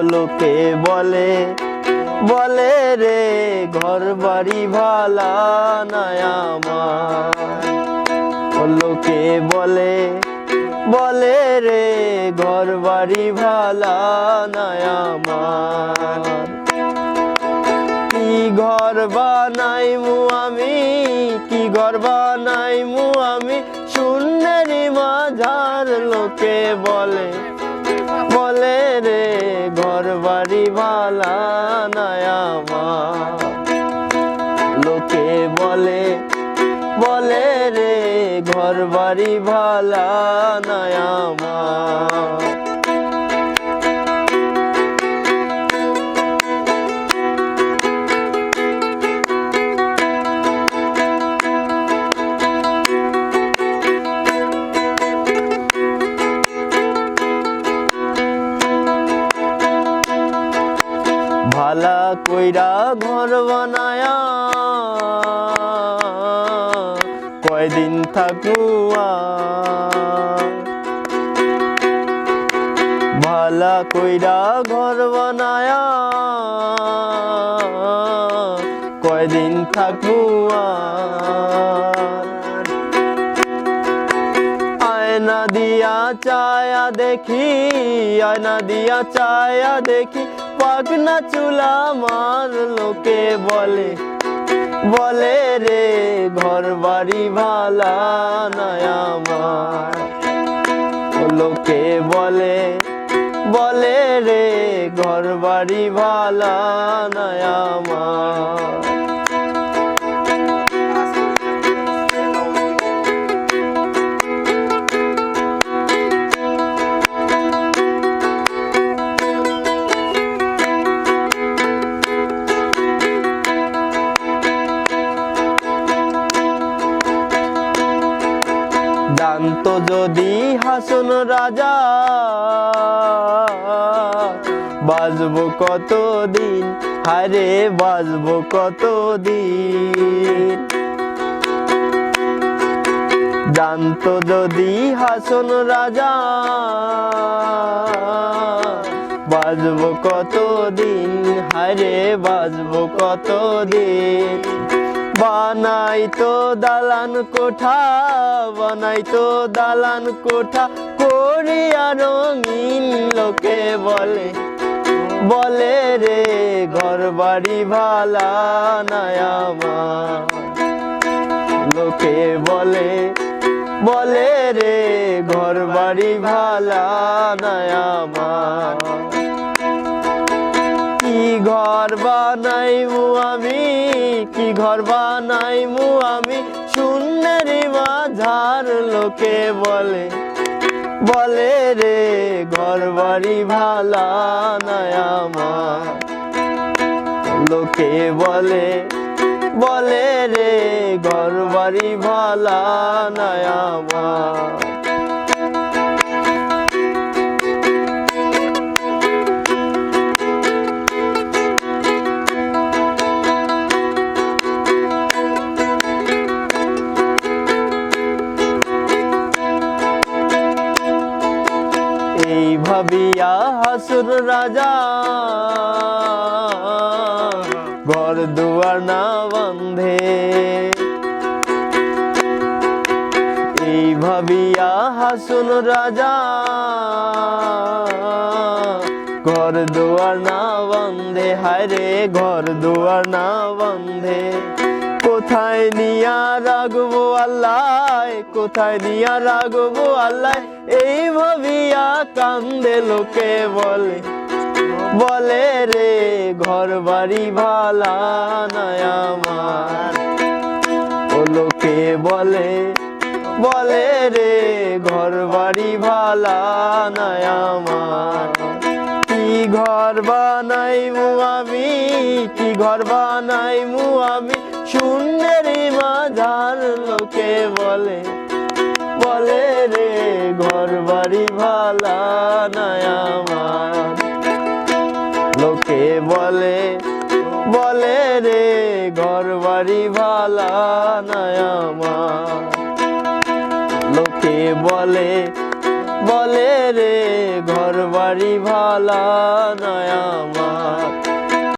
লোকে বলে বলে রে ঘর বাড়ি ভালা ও লোকে বলে বলে রে ঘর বাড়ি ভালা আমার। কি ঘর বানাই মু আমি, কি ঘর বানাই মু আমি শূন্যেরই মাঝার লোকে বলে বলে রে নাই আমার লোকে বলে বলে রে ঘর বাড়ি ভালা নাই কইরা ঘর বানায়া কয়দিন থাকুয়া। ভালা কইরা ঘর বানায়া কয়দিন থাকুয়া। আয়না দিয়া চায়া দেখি, আয়না দিয়া চায়া দেখি পাকনা চুলা মার, লোকে বলে বলে রে ঘর বাড়ি ভালা নয়া মার লোকে বলে বলে রে ঘর বাড়ি ভালা নাই দান্ত যদি হাসন রাজা, বাজব কতদিন? হারে বাজব কতদিন? জানত যদি হাসন রাজা, বাজব কতদিন? হারে বাজব কতদিন? বানাই তো দালান কোঠা, বানাই তো দালান কোঠা। করিয়া রঙিন লোকে বলে বলে রে ঘর বাড়ি ভালা আমার। লোকে বলে বলে রে ঘর বাড়ি ভালা আমার। কি ঘর বানাইমু আমি? কি ঘর বানাই বানাইমু আমি? শূন্যের মাঝার লোকে বলে। বলে রে ঘর বাড়ি ভালা নাই আমার। লোকে বলে বলে রে ঘর বাড়ি ভালা নাই আমার। ভাবিয়া হাসুর রাজা। ঘর দুয়ার না বন্ধে এই ভাবিয়া হাসুন রাজা। ঘর দুয়ার না বন্ধে হায় রে, ঘর দুয়ার না বন্ধে কোথায় নিয়া রাখব আল্লাহ? কোথায় নিয়া রাখব আল্লাহ? এই ভাবিয়া কান্দে লোকে বলে। বলে রে ঘর বাড়ি ভালা নাই আমার। ও লোকে বলে বলে রে ঘর বাড়ি ভালা নাই আমার। কি ঘর বানাইমু আমি? কি ঘর বানাইমু আমি? সুন্দরী মাঝার লোকে বলে বলে রে, ঘর বাড়ি ভালা নাই আমার। লোকে বলে বলে রে, ঘর বাড়ি ভালা নাই আমার। লোকে বলে বলে রে, ঘর বাড়ি ভালা নয় আমার।